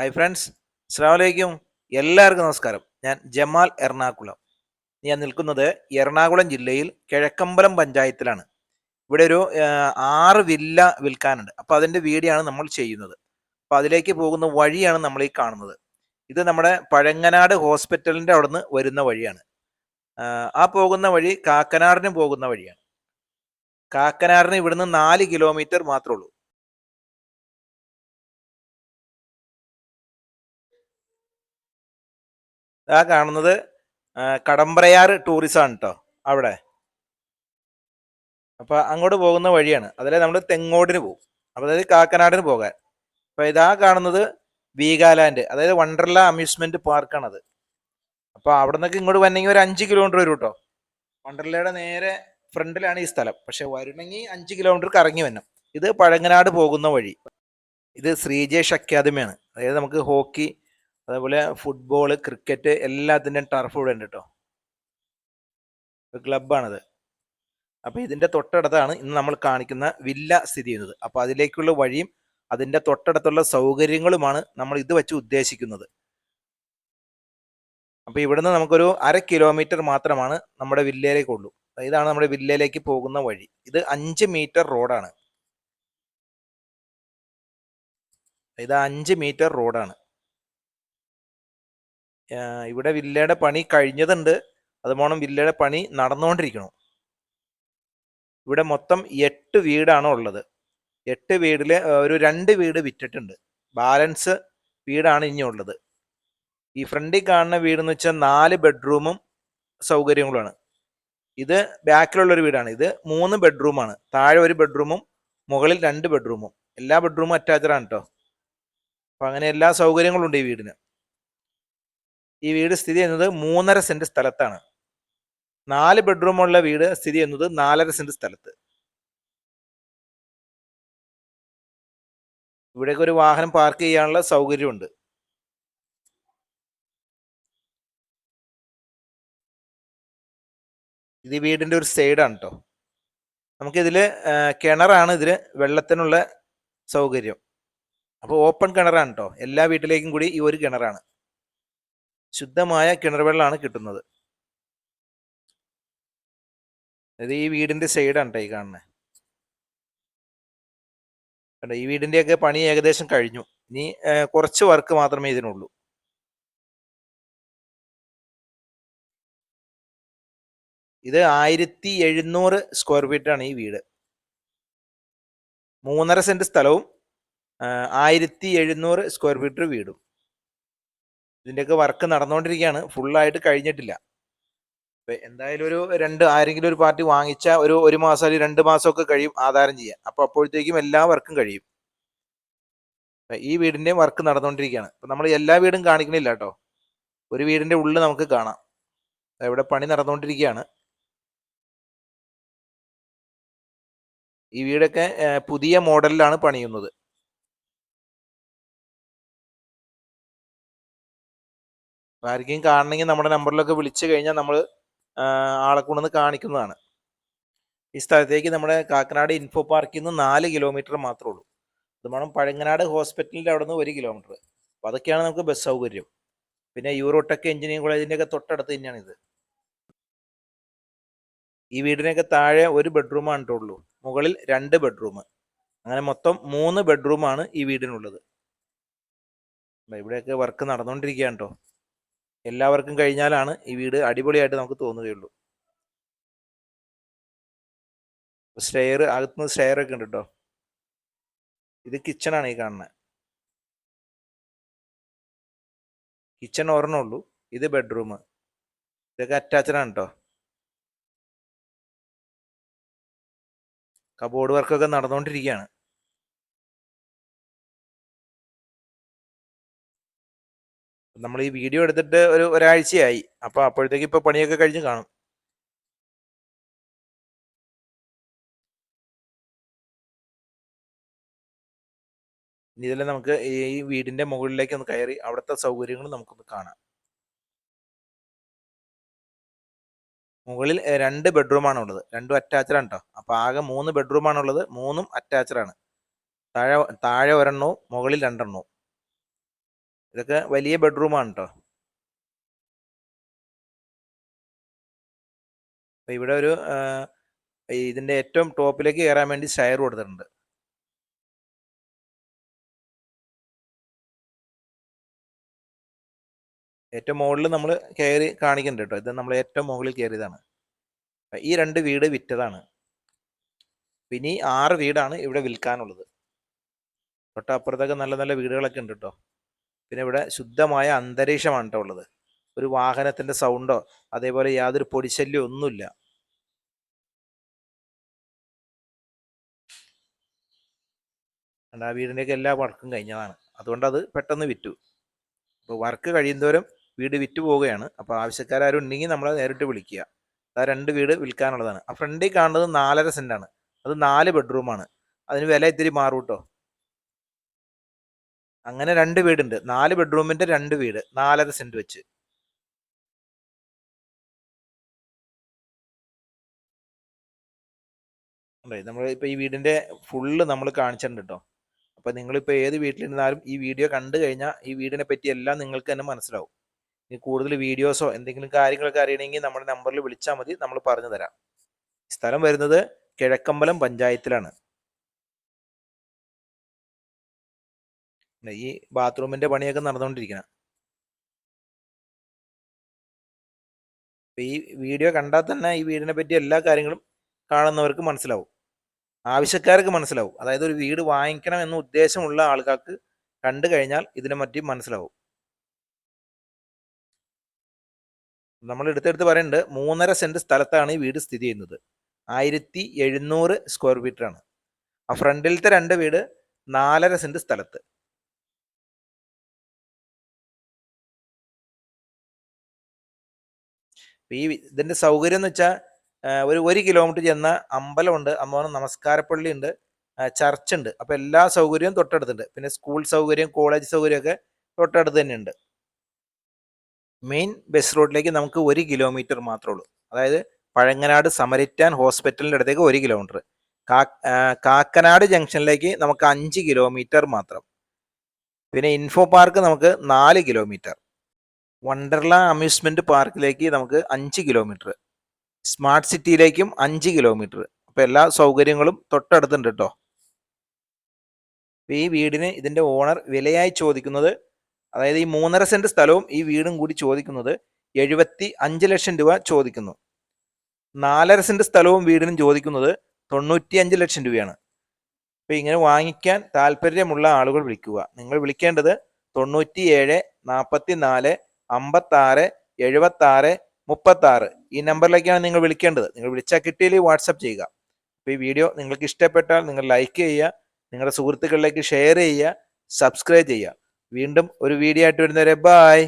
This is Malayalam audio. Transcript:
ഹായ് ഫ്രണ്ട്സ് അസ്സാമലൈക്കും എല്ലാവർക്കും നമസ്കാരം. ഞാൻ ജമാൽ എറണാകുളം. ഞാൻ നിൽക്കുന്നത് എറണാകുളം ജില്ലയിൽ കിഴക്കമ്പലം പഞ്ചായത്തിലാണ്. ഇവിടെ ഒരു ആറ് വില്ല വിൽക്കാനുണ്ട്. അപ്പോൾ അതിന്റെ വീഡിയോ ആണ് നമ്മൾ ചെയ്യുന്നത്. അപ്പോൾ അതിലേക്ക് പോകുന്ന വഴിയാണ് നമ്മൾ ഈ കാണുന്നത്. ഇത് നമ്മുടെ പഴങ്ങനാട് ഹോസ്പിറ്റലിന്റെ അവിടുന്ന് വരുന്ന വഴിയാണ്. ആ പോകുന്ന വഴി കാക്കനാടിന് പോകുന്ന വഴിയാണ്. കാക്കനാടിന് ഇവിടുന്ന് നാല് കിലോമീറ്റർ മാത്രമേ ഉള്ളൂ. ആ കാണുന്നത് കടമ്പ്രയാർ ടൂറിസം ആണ് കേട്ടോ അവിടെ. അപ്പൊ അങ്ങോട്ട് പോകുന്ന വഴിയാണ്. അതിലെ നമ്മൾ തെങ്ങോടിന് പോകും. അപ്പൊ അതായത് കാക്കനാടിന് പോകാൻ. അപ്പൊ ഇതാ കാണുന്നത് വീഗാലാൻഡ് അതായത് വണ്ടർല അമ്യൂസ്മെന്റ് പാർക്കാണത്. അപ്പൊ അവിടെ നിന്നൊക്കെ ഇങ്ങോട്ട് വന്നെങ്കിൽ ഒരു അഞ്ച് കിലോമീറ്റർ വരും കേട്ടോ വണ്ടർലയുടെ നേരെ ഫ്രണ്ടിലാണ് ഈ സ്ഥലം. പക്ഷെ വരണമെങ്കിൽ അഞ്ച് കിലോമീറ്റർ കറങ്ങി വരണം. ഇത് പഴങ്ങനാട് പോകുന്ന വഴി. ഇത് ശ്രീജേഷ് അക്കാദമിയാണ്. അതായത് നമുക്ക് ഹോക്കി അതേപോലെ ഫുട്ബോൾ ക്രിക്കറ്റ് എല്ലാത്തിന്റെയും ടർഫ് ഇവിടെ ഉണ്ട് കേട്ടോ ക്ലബാണത് അപ്പോൾ ഇതിന്റെ തൊട്ടടുത്താണ് ഇന്ന് നമ്മൾ കാണിക്കുന്ന വില്ല സ്ഥിതി ചെയ്യുന്നത്. അപ്പോൾ അതിലേക്കുള്ള വഴിയും അതിന്റെ തൊട്ടടുത്തുള്ള സൗകര്യങ്ങളുമാണ് നമ്മൾ ഇത് വെച്ച് ഉദ്ദേശിക്കുന്നത്. അപ്പോൾ ഇവിടുന്ന് നമുക്കൊരു അര കിലോമീറ്റർ മാത്രമാണ് നമ്മുടെ വില്ലയിലേക്കുള്ളൂ ഇതാണ് നമ്മുടെ വില്ലയിലേക്ക് പോകുന്ന വഴി. ഇത് അഞ്ച് മീറ്റർ റോഡാണ് ഇത് അഞ്ച് മീറ്റർ റോഡാണ് ഇവിടെ വില്ലയുടെ പണി കഴിഞ്ഞതുണ്ട്. അതുപോണം വില്ലയുടെ പണി നടന്നുകൊണ്ടിരിക്കണം ഇവിടെ മൊത്തം എട്ട് വീടാണ് ഉള്ളത്. എട്ട് വീടിൽ ഒരു രണ്ട് വീട് വിറ്റിട്ടുണ്ട്. ബാലൻസ് വീടാണ് ഇനി ഉള്ളത്. ഈ ഫ്രണ്ടിൽ കാണുന്ന വീട് എന്ന് വെച്ചാൽ നാല് ബെഡ്റൂമും സൗകര്യങ്ങളുമാണ്. ഇത് ബാക്കിലുള്ള ഒരു വീടാണ്. ഇത് മൂന്ന് ബെഡ്റൂമാണ്. താഴെ ഒരു ബെഡ്റൂമും മുകളിൽ രണ്ട് ബെഡ്റൂമും. എല്ലാ ബെഡ്റൂമും അറ്റാച്ചഡാണ് കേട്ടോ അപ്പം അങ്ങനെ എല്ലാ സൗകര്യങ്ങളും ഉണ്ട് ഈ വീടിന്. ഈ വീട് സ്ഥിതി ചെയ്യുന്നത് മൂന്നര സെന്റ് സ്ഥലത്താണ്. നാല് ബെഡ്റൂമുള്ള വീട് സ്ഥിതി ചെയ്യുന്നത് നാലര സെന്റ് സ്ഥലത്ത്. ഇവിടേക്ക് ഒരു വാഹനം പാർക്ക് ചെയ്യാനുള്ള സൗകര്യമുണ്ട്. ഇത് വീടിന്റെ ഒരു സൈഡാണ് കേട്ടോ നമുക്കിതിൽ കിണറാണ് ഇതിൽ വെള്ളത്തിനുള്ള സൗകര്യം. അപ്പോൾ ഓപ്പൺ കിണറാണ് കേട്ടോ എല്ലാ വീട്ടിലേക്കും കൂടി ഈ ഒരു കിണറാണ്. ശുദ്ധമായ കിണർ വെള്ളമാണ് കിട്ടുന്നത്. അതായത് ഈ വീടിന്റെ സൈഡാണ് ഈ കാണുന്നത് കണ്ടോ ഈ വീടിന്റെയൊക്കെ പണി ഏകദേശം കഴിഞ്ഞു. ഇനി കുറച്ച് വർക്ക് മാത്രമേ ഇതിനുള്ളൂ. ഇത് ആയിരത്തി എഴുന്നൂറ് സ്ക്വയർ ഫീറ്റ് ആണ് ഈ വീട്. മൂന്നര സെന്റ് സ്ഥലവും ആയിരത്തി എഴുന്നൂറ് സ്ക്വയർ ഫീറ്റ് വീടും. ഇതിന്റെയൊക്കെ വർക്ക് നടന്നുകൊണ്ടിരിക്കുകയാണ് ഫുള്ളായിട്ട് കഴിഞ്ഞിട്ടില്ല. ഇപ്പൊ എന്തായാലും ഒരു രണ്ട് ആരെങ്കിലും ഒരു പാർട്ടി വാങ്ങിച്ച ഒരു ഒരു മാസം അല്ലെങ്കിൽ രണ്ട് മാസമൊക്കെ കഴിയും ആധാരം ചെയ്യാൻ. അപ്പോൾ അപ്പോഴത്തേക്കും എല്ലാ വർക്കും കഴിയും. ഈ വീടിന്റെ വർക്ക് നടന്നുകൊണ്ടിരിക്കുകയാണ് ഇപ്പം നമ്മൾ എല്ലാ വീടും കാണിക്കണില്ല കേട്ടോ. ഒരു വീടിന്റെ ഉള്ളിൽ നമുക്ക് കാണാം. ഇവിടെ പണി നടന്നുകൊണ്ടിരിക്കുകയാണ് ഈ വീടൊക്കെ പുതിയ മോഡലിലാണ് പണിയുന്നത്. ആർക്കെങ്കിലും കാണണമെങ്കിൽ നമ്മുടെ നമ്പറിലൊക്കെ വിളിച്ചു കഴിഞ്ഞാൽ നമ്മൾ ആളെ കൊണ്ടുവന്ന് കാണിക്കുന്നതാണ്. ഈ സ്ഥലത്തേക്ക് നമ്മുടെ കാക്കനാട് ഇൻഫോ പാർക്കിൽ നിന്ന് നാല് കിലോമീറ്റർ മാത്രമേ ഉള്ളൂ. അത് വേണം പഴങ്ങനാട് ഹോസ്പിറ്റലിന്റെ അവിടെ നിന്ന് ഒരു കിലോമീറ്റർ അപ്പോൾ അതൊക്കെയാണ് നമുക്ക് ബസ് സൗകര്യം. പിന്നെ യൂറോടെക് എഞ്ചിനീയറിംഗ് കോളേജിന്റെ ഒക്കെ തൊട്ടടുത്ത് തന്നെയാണിത്. ഈ വീടിനൊക്കെ താഴെ ഒരു ബെഡ്റൂമാണ് ഉള്ളൂ. മുകളിൽ രണ്ട് ബെഡ്റൂം അങ്ങനെ മൊത്തം മൂന്ന് ബെഡ്റൂമാണ് ഈ വീടിനുള്ളത്. ഇവിടെയൊക്കെ വർക്ക് നടന്നുകൊണ്ടിരിക്കുകയാണ് കേട്ടോ എല്ലാവർക്കും കഴിഞ്ഞാലാണ് ഈ വീട് അടിപൊളിയായിട്ട് നമുക്ക് തോന്നുകയുള്ളൂ. സ്റ്റെയർ അകത്തുനിന്ന് സ്റ്റെയർ ഒക്കെ ഉണ്ട് കേട്ടോ ഇത് കിച്ചണാണ് ഈ കാണുന്നത് കിച്ചൺ ഒരെണ്ണേ ഉള്ളൂ. ഇത് ബെഡ്റൂം ഇതൊക്കെ അറ്റാച്ച്ഡ് ആണ് കേട്ടോ കബോർഡ് വർക്കൊക്കെ നടന്നുകൊണ്ടിരിക്കുകയാണ് നമ്മൾ ഈ വീഡിയോ എടുത്തിട്ട് ഒരു ഒരാഴ്ചയായി. അപ്പോൾ അപ്പോഴത്തേക്ക് ഇപ്പൊ പണിയൊക്കെ കഴിഞ്ഞ് കാണും. ഇനി ഇതെല്ലാം നമുക്ക് ഈ വീടിന്റെ മുകളിലേക്ക് ഒന്ന് കയറി അവിടുത്തെ സൗകര്യങ്ങൾ നമുക്കൊന്ന് കാണാം. മുകളിൽ രണ്ട് ബെഡ്റൂം ആണ് ഉള്ളത് രണ്ടും അറ്റാച്ച്ഡ് ആണ് കേട്ടോ അപ്പൊ ആകെ മൂന്ന് ബെഡ്റൂം ആണ് ഉള്ളത് മൂന്നും അറ്റാച്ച്ഡ് ആണ് താഴെ താഴെ ഒരെണ്ണവും മുകളിൽ രണ്ടെണ്ണവും. ഇതൊക്കെ വലിയ ബെഡ്റൂമാണ് കേട്ടോ അപ്പൊ ഇവിടെ ഒരു ഇതിന്റെ ഏറ്റവും ടോപ്പിലേക്ക് കയറാൻ വേണ്ടി സ്റ്റയർ കൊടുത്തിട്ടുണ്ട്. ഏറ്റവും മുകളിൽ നമ്മൾ കയറി കാണിക്കുന്നുണ്ട് കേട്ടോ ഇത് നമ്മൾ ഏറ്റവും മുകളിൽ കയറിയതാണ് ഈ രണ്ട് വീട് വിറ്റതാണ്. പിന്നെ ആറ് വീടാണ് ഇവിടെ വിൽക്കാനുള്ളത്. തൊട്ടപ്പുറത്തൊക്കെ നല്ല നല്ല വീടുകളൊക്കെ ഉണ്ട് കേട്ടോ പിന്നെ ഇവിടെ ശുദ്ധമായ അന്തരീക്ഷമാണ് കേട്ടോ ഉള്ളത്. ഒരു വാഹനത്തിന്റെ സൗണ്ടോ അതേപോലെ യാതൊരു പൊടിശല്യോ ഒന്നുമില്ല. ആ വീടിന്റെയൊക്കെ എല്ലാ വർക്കും കഴിഞ്ഞതാണ്. അതുകൊണ്ട് അത് പെട്ടെന്ന് വിറ്റു. അപ്പോൾ വർക്ക് കഴിയുന്നവരും വീട് വിറ്റു പോവുകയാണ്. അപ്പോൾ ആവശ്യക്കാരും ഉണ്ടെങ്കിൽ നമ്മൾ നേരിട്ട് വിളിക്കുക. ആ രണ്ട് വീട് വിൽക്കാനുള്ളതാണ്. ആ ഫ്രണ്ടിൽ കാണുന്നത് നാലര സെന്റാണ്. അത് നാല് ബെഡ്റൂമാണ് അതിന് വില ഇത്തിരി മാറും കേട്ടോ. അങ്ങനെ രണ്ട് വീടുണ്ട്. നാല് ബെഡ്റൂമിന്റെ രണ്ട് വീട്. നാലര സെന്റ് വെച്ച്. നമ്മൾ ഇപ്പൊ ഈ വീടിന്റെ ഫുള്ള് നമ്മൾ കാണിച്ചിട്ടുണ്ട് കേട്ടോ അപ്പൊ നിങ്ങളിപ്പോ ഏത് വീട്ടിലിരുന്നാലും ഈ വീഡിയോ കണ്ടു കഴിഞ്ഞാൽ ഈ വീടിനെ പറ്റി എല്ലാം നിങ്ങൾക്ക് തന്നെ മനസ്സിലാവും. ഇനി കൂടുതൽ വീഡിയോസോ എന്തെങ്കിലും കാര്യങ്ങളൊക്കെ അറിയണമെങ്കിൽ നമ്മുടെ നമ്പറിൽ വിളിച്ചാൽ മതി. നമ്മൾ പറഞ്ഞു തരാം. സ്ഥലം വരുന്നത് കിഴക്കമ്പലം പഞ്ചായത്തിലാണ്. ഈ ബാത്റൂമിന്റെ പണിയൊക്കെ നടന്നുകൊണ്ടിരിക്കണം ഈ വീഡിയോ കണ്ടാൽ തന്നെ ഈ വീടിനെ പറ്റി എല്ലാ കാര്യങ്ങളും കാണുന്നവർക്ക് മനസ്സിലാവും. ആവശ്യക്കാർക്ക് മനസ്സിലാവും. അതായത് ഒരു വീട് വാങ്ങിക്കണം എന്ന ഉദ്ദേശമുള്ള ആൾക്കാർക്ക് കണ്ടു കഴിഞ്ഞാൽ ഇതിനെ പറ്റി മനസ്സിലാവും. നമ്മൾ എടുത്തെടുത്ത് പറയുന്നുണ്ട് മൂന്നര സെന്റ് സ്ഥലത്താണ് ഈ വീട് സ്ഥിതി ചെയ്യുന്നത്. ആയിരത്തി എഴുന്നൂറ് സ്ക്വയർ ആണ് ആ ഫ്രണ്ടിലത്തെ രണ്ട് വീട് നാലര സെന്റ് സ്ഥലത്ത്. ഈ ഇതിന്റെ സൗകര്യം എന്ന് വെച്ചാൽ ഒരു ഒരു കിലോമീറ്റർ ചെന്ന അമ്പലമുണ്ട് അമ്മ നമസ്കാരപ്പള്ളി ഉണ്ട് ചർച്ച് ഉണ്ട് അപ്പൊ എല്ലാ സൗകര്യവും തൊട്ടടുത്തുണ്ട്. പിന്നെ സ്കൂൾ സൗകര്യം കോളേജ് സൗകര്യമൊക്കെ തൊട്ടടുത്ത് തന്നെ ഉണ്ട് മെയിൻ ബസ് റോഡിലേക്ക് നമുക്ക് ഒരു കിലോമീറ്റർ മാത്രമേ ഉള്ളൂ. അതായത് പഴങ്ങനാട് സമരിറ്റാൻ ഹോസ്പിറ്റലിന്റെ അടുത്തേക്ക് ഒരു കിലോമീറ്റർ. കാക്കനാട് ജംഗ്ഷനിലേക്ക് നമുക്ക് അഞ്ച് കിലോമീറ്റർ മാത്രം. പിന്നെ ഇൻഫോ പാർക്ക് നമുക്ക് നാല് കിലോമീറ്റർ. വണ്ടർല അമ്യൂസ്മെന്റ് പാർക്കിലേക്ക് നമുക്ക് അഞ്ച് കിലോമീറ്റർ സ്മാർട്ട് സിറ്റിയിലേക്കും അഞ്ച് കിലോമീറ്റർ. അപ്പോൾ എല്ലാ സൗകര്യങ്ങളും തൊട്ടടുത്തുണ്ട് കേട്ടോ. ഈ വീടിന് ഇതിന്റെ ഓണർ വിലയായി ചോദിക്കുന്നത് അതായത് ഈ മൂന്നര സെന്റ് സ്ഥലവും ഈ വീടും കൂടി ചോദിക്കുന്നത് എഴുപത്തി അഞ്ച് ലക്ഷം രൂപ ചോദിക്കുന്നു. നാലര സെന്റ് സ്ഥലവും വീടിനും ചോദിക്കുന്നത് തൊണ്ണൂറ്റി അഞ്ച് ലക്ഷം രൂപയാണ്. അപ്പോൾ ഇങ്ങനെ വാങ്ങിക്കാൻ താല്പര്യമുള്ള ആളുകൾ വിളിക്കുക. നിങ്ങൾ വിളിക്കേണ്ടത് തൊണ്ണൂറ്റി ഏഴ് നാൽപ്പത്തി നാല് അമ്പത്തി ആറ് എഴുപത്തി ആറ് മുപ്പത്തി ആറ് ഈ നമ്പറിലേക്കാണ് നിങ്ങൾ വിളിക്കേണ്ടത്. നിങ്ങൾ വിളിച്ചാൽ കിട്ടിയില്ലെങ്കിൽ വാട്സപ്പ് ചെയ്യുക. അപ്പോൾ ഈ വീഡിയോ നിങ്ങൾക്ക് ഇഷ്ടപ്പെട്ടാൽ നിങ്ങൾ ലൈക്ക് ചെയ്യുക നിങ്ങളുടെ സുഹൃത്തുക്കളിലേക്ക് ഷെയർ ചെയ്യുക സബ്സ്ക്രൈബ് ചെയ്യുക. വീണ്ടും ഒരു വീഡിയോ ആയിട്ട് വരുന്നവരെ ബായ്